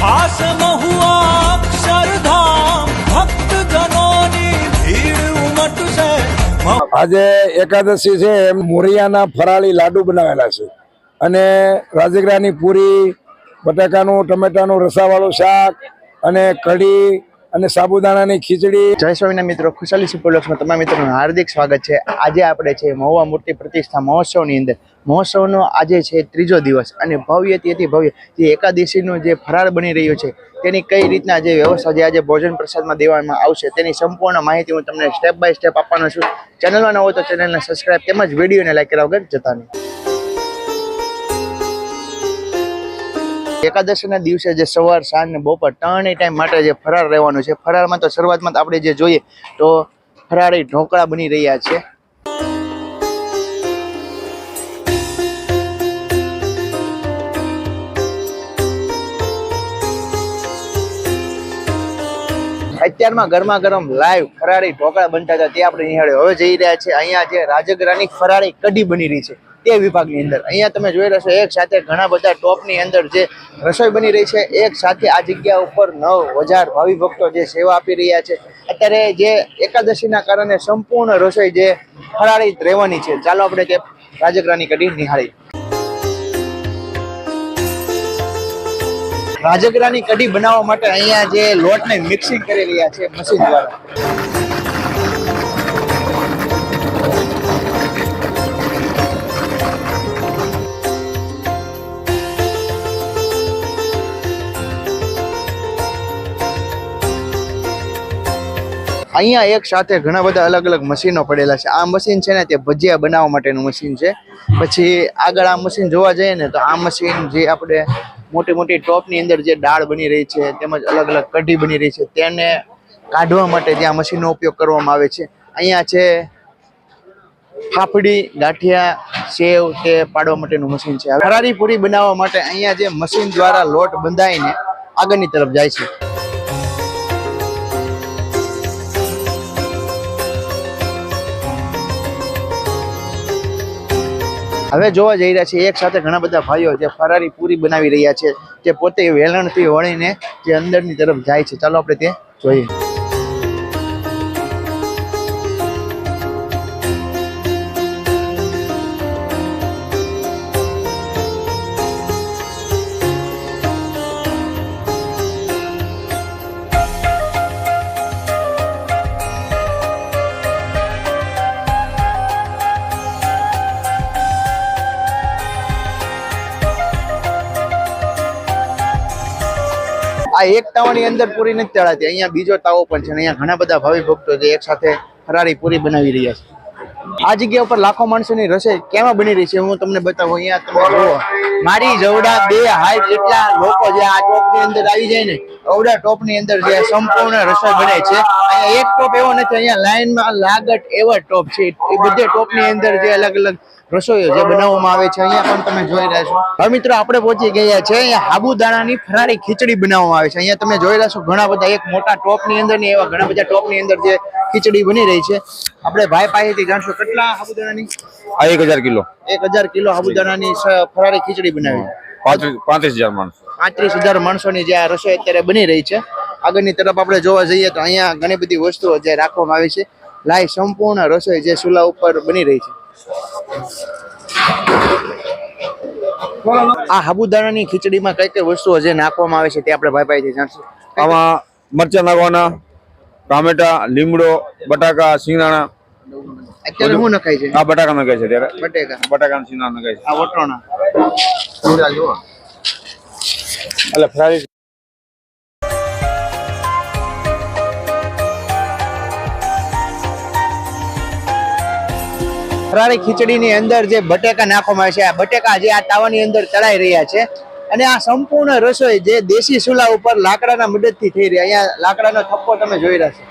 ખાસ મહુઆ અક્ષરધામ ભક્તજનોની ભીડ ઉમટશે આજે એકાદશી છે, એમ મોરિયાના ફરાળી લાડુ બનાવેલા છે. અને રાજગરાની પૂરી, બટાકાનું, ટમેટાનું રસાવાળું શાક અને કઢી અને સાબુદાણાની ખીચડી. જય સ્વામીના મિત્રો, ખુશાલી સુપરલોક્સમાં તમામ મિત્રોનું હાર્દિક સ્વાગત છે. આજે આપણે છે મહુવા મૂર્તિ પ્રતિષ્ઠા મહોત્સવની અંદર. મહોત્સવનો આજે છે ત્રીજો દિવસ અને ભવ્યથી અતિ ભવ્ય જે એકાદશીનું જે ફરાળ બની રહ્યું છે, તેની કઈ રીતના જે વ્યવસ્થા જે આજે ભોજન પ્રસાદમાં દેવામાં આવશે તેની સંપૂર્ણ માહિતી હું તમને સ્ટેપ બાય સ્ટેપ આપવાનો છું. ચેનલમાં ન હોય તો ચેનલને સબસ્ક્રાઈબ તેમજ વિડીયોને લાઈક કરાવ જતા નહીં એકાદશીના દિવસે જે સવાર, સાંજ ને બપોર ત્રણેય ટાઈમ માટે જે ફરાર રહેવાનું છે. ફરારમાં તો શરૂઆતમાં આપણે જે જોઈએ તો ફરારી ઢોકળા બની રહ્યા છે. અત્યારમાં ગરમા ગરમ લાઈવ ફરાળી ઢોકળા બનતા હતા, તે આપણે નિહાળ્યો. હવે જઈ રહ્યા છે અહીંયા જે રાજગરાની ફરાળી કઢી બની રહી છે. તે વિભાગની અંદર. અહીંયા તમે જોઈ રહ્યા છો, એક સાથે ઘણા બધા ટોપની અંદર જે રસોઈ બની રહી છે, એક સાથે આ જગ્યા ઉપર નવ હજાર ભાવિ ભક્તો જે સેવા આપી રહ્યા છે. અત્યારે જે એકાદશીના કારણે સંપૂર્ણ રસોઈ જે ફરાળી રહેવાની છે. ચાલો આપણે કે રાજગરાની કઢી નિહાળી રાજગરાની કઢી બનાવવા માટે અહીંયા જે લોટને મિક્સિંગ કરી રહ્યા છે મશીન દ્વારા. અહીંયા એક સાથે ઘણા બધા અલગ અલગ મશીનો પડેલા છે. આ મશીન છે ને તે ભજીયા બનાવવા માટેનું મશીન છે. પછી આગળ આ મશીન જોવા જઈએ ને તો આ મશીન જે આપણે મોટી મોટી ટોપની અંદર જે દાળ બની રહી છે, તેમજ અલગ અલગ કઢી બની રહી છે, તેને કાઢવા માટે આ મશીનનો ઉપયોગ કરવામાં આવે છે. અહીંયા છે ફાફડી, ગાંઠિયા, સેવ તે પાડવા માટેનું મશીન છે. હરારી પૂરી બનાવવા માટે અહીંયા જે મશીન દ્વારા લોટ બંધાઈને આગળની તરફ જાય છે. હવે જોવા જઈ રહ્યા છે એક સાથે ઘણા બધા ભાઈઓ જે ફરારી પૂરી બનાવી રહ્યા છે, જે પોતે વેલણથી વળીને જે અંદરની તરફ જાય છે. ચાલો આપણે તે જોઈએ. આ એક તાવાની અંદર પૂરી નથી તળાતી અહીંયા બીજો તાવો પણ છે અહીંયા ઘણા બધા ભાવિ ભક્તો છે એક સાથે ફરારી પૂરી બનાવી રહ્યા છે. આ જગ્યા ઉપર લાખો માણસોની રસોઈ કેમાં બની રહી છે હું તમને બતાવું. અહીંયા તમે જુઓ. મારી જવડા બે હાઈટ જેટલા લોકો જે આ ટોપની અંદર આવી જાય ને અવડા ટોપની અંદર જે સંપૂર્ણ રસોઈ બને છે. એક ટોપ એવો નથી અહીંયા લાઈનમાં લાગટ એવા ટોપ છે. એ બધે ટોપની અંદર જે અલગ અલગ રસોઈઓ જે બનાવવામાં આવે છે અહીંયા પણ તમે જોઈ રહ્યા છો. હવે મિત્રો આપણે પહોંચી ગયા છે અહીંયા સાબુદાણાની ફરારી ખીચડી બનાવવામાં આવે છે. અહીંયા તમે જોઈ રહ્યા છો ઘણા બધા એક મોટા ટોપની અંદર ને એવા ઘણા બધા ટોપની અંદર જે ખીચડી બની રહી છે. આપણે ભાઈ પાસેથી જાણશો કેટલા સાબુદાણાની આ એક હજાર કિલો. એક હજાર કિલો સાબુદાણાની ફરારી ફરાળી ખીચડી બનાવી. પાંત્રીસ પાંત્રીસ હજાર માણસો. પાંત્રીસ હજાર માણસોની જે આ રસોઈ અત્યારે બની રહી છે. આગળની તરફ આપણે જોવા જઈએ તો અહીંયા ઘણી બધી વસ્તુઓ જે રાખવામાં આવી છે. લાઈ સંપૂર્ણ રસોઈ જે ચૂલા ઉપર બની રહી છે. આ સાબુદાણાની ખીચડીમાં કઈ કઈ વસ્તુઓ જે નાખવામાં આવે છે તે આપણે ભાઈ ભાઈ જાણશું. આમાં મરચાં નાખવાના ટામેટા લીમડો બટાકા સિંગદાણા અત્યારે શું નખાય છે? આ બટાકા નખાય છે ત્યારે બટેકા. બટાકા સિંગદાણા નખાય છે. આ વટોણા. એટલે ફ્રાય ફરાળી ખીચડીની અંદર જે બટેકા નાખવામાં આવે છે આ બટેકા જે આ તાવાની અંદર તળાઈ રહ્યા છે અને આ સંપૂર્ણ રસોઈ જે દેશી ચૂલા ઉપર લાકડાના મદદથી થઈ રહી અહીંયા લાકડાનો થપ્પો તમે જોઈ રહ્યા છો.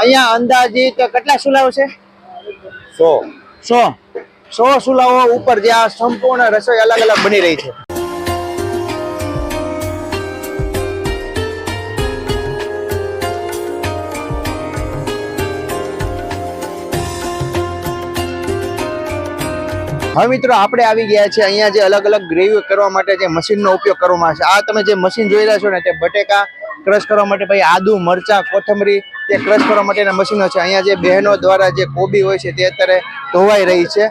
અહીંયા અંદાજિત કેટલા ચૂલાઓ છે? સો. સો. સો ચૂલાઓ ઉપર જે આ સંપૂર્ણ રસોઈ અલગ અલગ બની રહી છે. હવે મિત્રો આપણે આવી ગયા છે અહીંયા જે અલગ અલગ ગ્રેવી કરવા માટે જે મશીનનો ઉપયોગ કરવામાં આવે છે. આ તમે જે મશીન જોઈ રહ્યા છો ને તે બટેકા ક્રશ કરવા માટે ભાઈ આદુ મરચા કોથમરી તે ક્રશ કરવા માટેના મશીનો છે. અહીંયા જે બહેનો દ્વારા જે કોબી હોય છે તે અત્યારે ધોવાઈ રહી છે.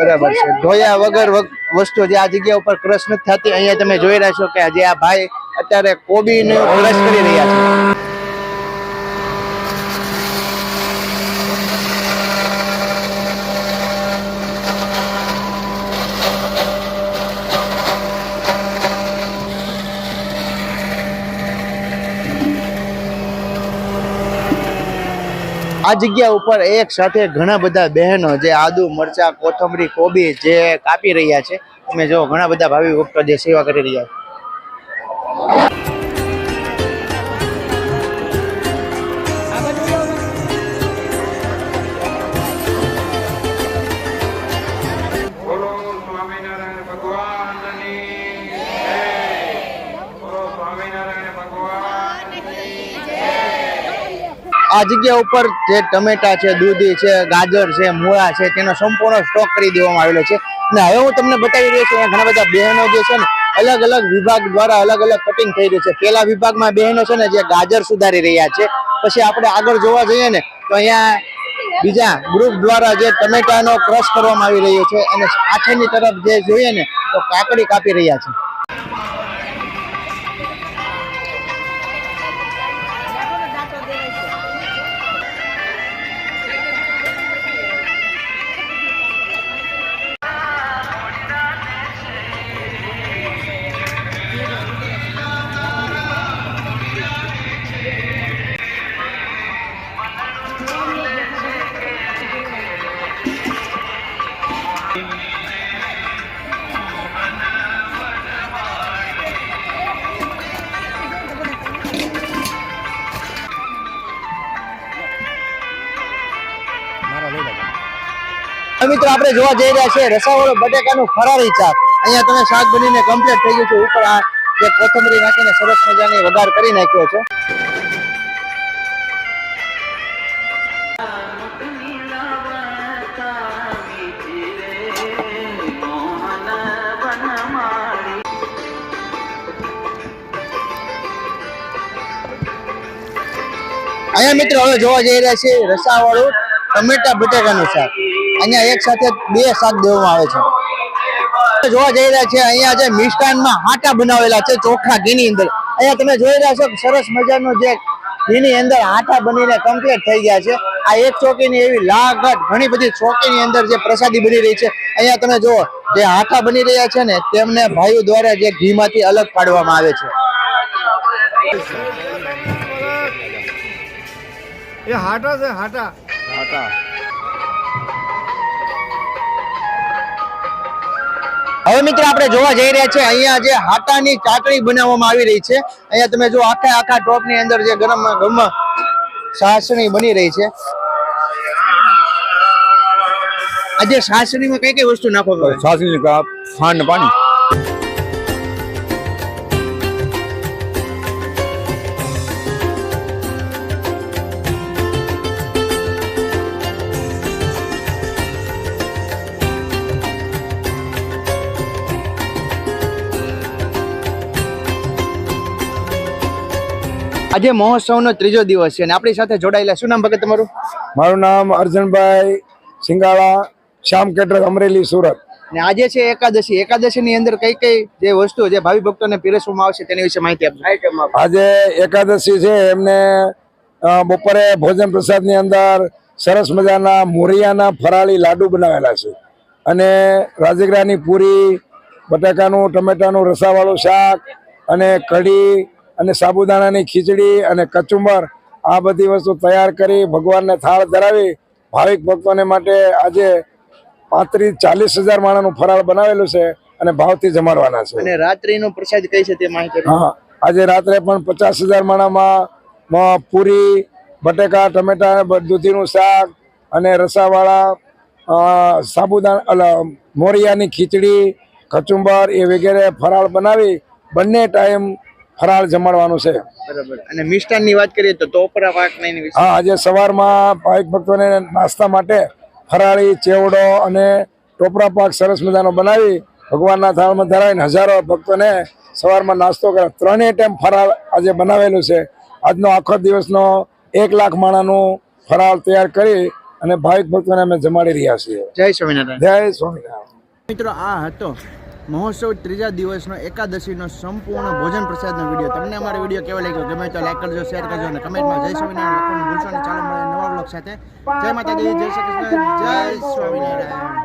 બરાબર છે. ધોયા વગર વસ્તુ જે આ જગ્યા ઉપર ક્રશ નથી થતી. અહીંયા તમે જોઈ રહ્યા છો કે જે આ ભાઈ અત્યારે કોબીને ક્રશ કરી રહ્યા છે. આ જગ્યા ઉપર એક સાથે ઘણા બધા બહેનો જે આદુ, મરચા, કોથમરી, કોબી જે કાપી રહ્યા છે. તમે જો ઘણા બધા ભાવિ ભક્તો જે સેવા કરી રહ્યા છે. આ જગ્યા ઉપર જે ટમેટા છે, દૂધી છે, ગાજર છે, મૂળા છે, તેનો સંપૂર્ણ સ્ટોક કરી દેવામાં આવેલો છે. અને હવે હું તમને બતાવી રહ્યો છું ઘણા બધા બહેનો જે છે ને અલગ અલગ વિભાગ દ્વારા અલગ અલગ કટિંગ થઈ રહ્યું છે. પેલા વિભાગમાં બહેનો છે ને, જે ગાજર સુધારી રહ્યા છે. પછી આપણે આગળ જોવા જઈએ ને, તો અહીંયા બીજા ગ્રુપ દ્વારા જે ટમેટાનો ક્રશ કરવામાં આવી રહ્યો છે. અને પાછળની તરફ જે જોઈએ ને, તો કાકડી કાપી રહ્યા છે. મિત્રો, આપણે જોવા જઈ રહ્યા છીએ રસાવાળો બટેકાનું ફરારી ચાક અહીંયા તમે શાક બનીને કમ્પ્લીટ થઈ ગયું છે. ઉપર આ જે કોથમરી નાખીને સરસ મજાની વઘાર કરી નાખ્યો છે. અહીંયા મિત્રો, હવે જોવા જઈ રહ્યા છીએ રસાવાળું ટમેટા બટેકાનું શાક. અહીંયા એક સાથે બે શાક દેવામાં આવે છે. જોવા જઈ રહ્યા છે અહીંયા જે મિષ્ટાનમાં હાટા બનાવેલા છે ચોખા ઘીની અંદર. અહીંયા તમે જોઈ રહ્યા છો સરસ મજાનો જે ઘીની અંદર હાટા બનીને કમ્પ્લીટ થઈ ગયા છે. આ એક ચોકીની એવી લાગત ઘણી બધી ચોકીની અંદર જે પ્રસાદી બની રહી છે. અહીંયા તમે જુઓ જે હાટા બની રહ્યા છે ને તેમને ભાઈઓ દ્વારા જે ઘીમાંથી અલગ પાડવામાં આવે છે. એ હાટા છે હાટા. હવે મિત્રો આપણે જોવા જઈ રહ્યા છે અહીંયા જે હાટાની ચાટણી બનાવવામાં આવી રહી છે. અહીંયા તમે જો આખા આખા ટોપની અંદર જે ગરમ ગરમ સાસણી બની રહી છે. આજે સાસણીમાં કઈ કઈ વસ્તુ નાખો સાસણી ખાંડ, પાણી. આજે મહોત્સવનો ત્રીજો દિવસ છે અને આપણી સાથે જોડાયેલા શું નામ ભગત તમારું? મારું નામ અર્જનભાઈ સિંગાળા શ્યામ કેટર અમરેલી સુરત. અને આજે છે એકાદશી. એકાદશી ની અંદર કઈ કઈ જે વસ્તુ જે ભાવિ ભક્તોને પીરસવામાં આવશે તેની વિશે માહિતી આપજો. આજે એકાદશી છે એમને બપોરે ભોજન પ્રસાદની અંદર સરસ મજાના મોરિયાના ફરાળી લાડુ બનાવેલા છે. અને રાજગરાની પૂરી બટાકાનું ટમેટાનું રસાવાળું શાક અને કઢી અને સાબુદાણાની ખીચડી અને કચુંબર આ બધી વસ્તુ તૈયાર કરી ભગવાનને થાળ ધરાવી ભાવિક ભક્તોને માટે આજે પાંત્રીસ ચાલીસ હજાર માણાનું ફરાળ બનાવેલું છે અને ભાવથી જમાડવાના છે. અને રાત્રિનો પ્રસાદ કઈ છે તે માહિતી હા આજે રાત્રે પણ પચાસ હજાર માણામાં પૂરી બટેકા ટમેટા દૂધીનું શાક અને રસાવાળા સાબુદાણા મોરિયાની ખીચડી કચુંબર એ વગેરે ફરાળ બનાવી બંને ટાઈમ ફરાળ જમાડવાનું છે. બરાબર. અને મિષ્ટાનની વાત કરીએ તો ટોપરા પાક ને એની વિશે? હા આજે સવારમાં ભાવિક ભક્તોને નાસ્તા માટે ફરાળી ચેવડો અને ટોપરા પાક સરસ મજાનો બનાવી ભગવાનના થાળમાં ધરાવીને હજારો ભક્તોને સવારમાં નાસ્તો કરે ત્રણેય ટાઈમ ફરાળ આજે બનાવેલું છે. આજનો આખો દિવસનો એક લાખ માણાનું ફરાળ તૈયાર કરી અને ભાવિક ભક્તોને અમે જમાડી રહ્યા છીએ. જય સ્વામિનારાયણ. જય સ્વામિનારાયણ. મિત્રો આ હતો મહોત્સવ ત્રીજા દિવસનો એકાદશીનો સંપૂર્ણ ભોજન પ્રસાદનો વીડિયો. તમને અમારો વીડિયો કેવો લાગ્યો? ગમે તો લાઈક કરજો શેર કરજો અને કમેન્ટમાં જય સ્વામિનારાયણ લખવાનું ભૂલશો નહીં. ચાલો મળે નવા બ્લોગ સાથે. જય માતાજી, જય શ્રી કૃષ્ણ, જય સ્વામિનારાયણ.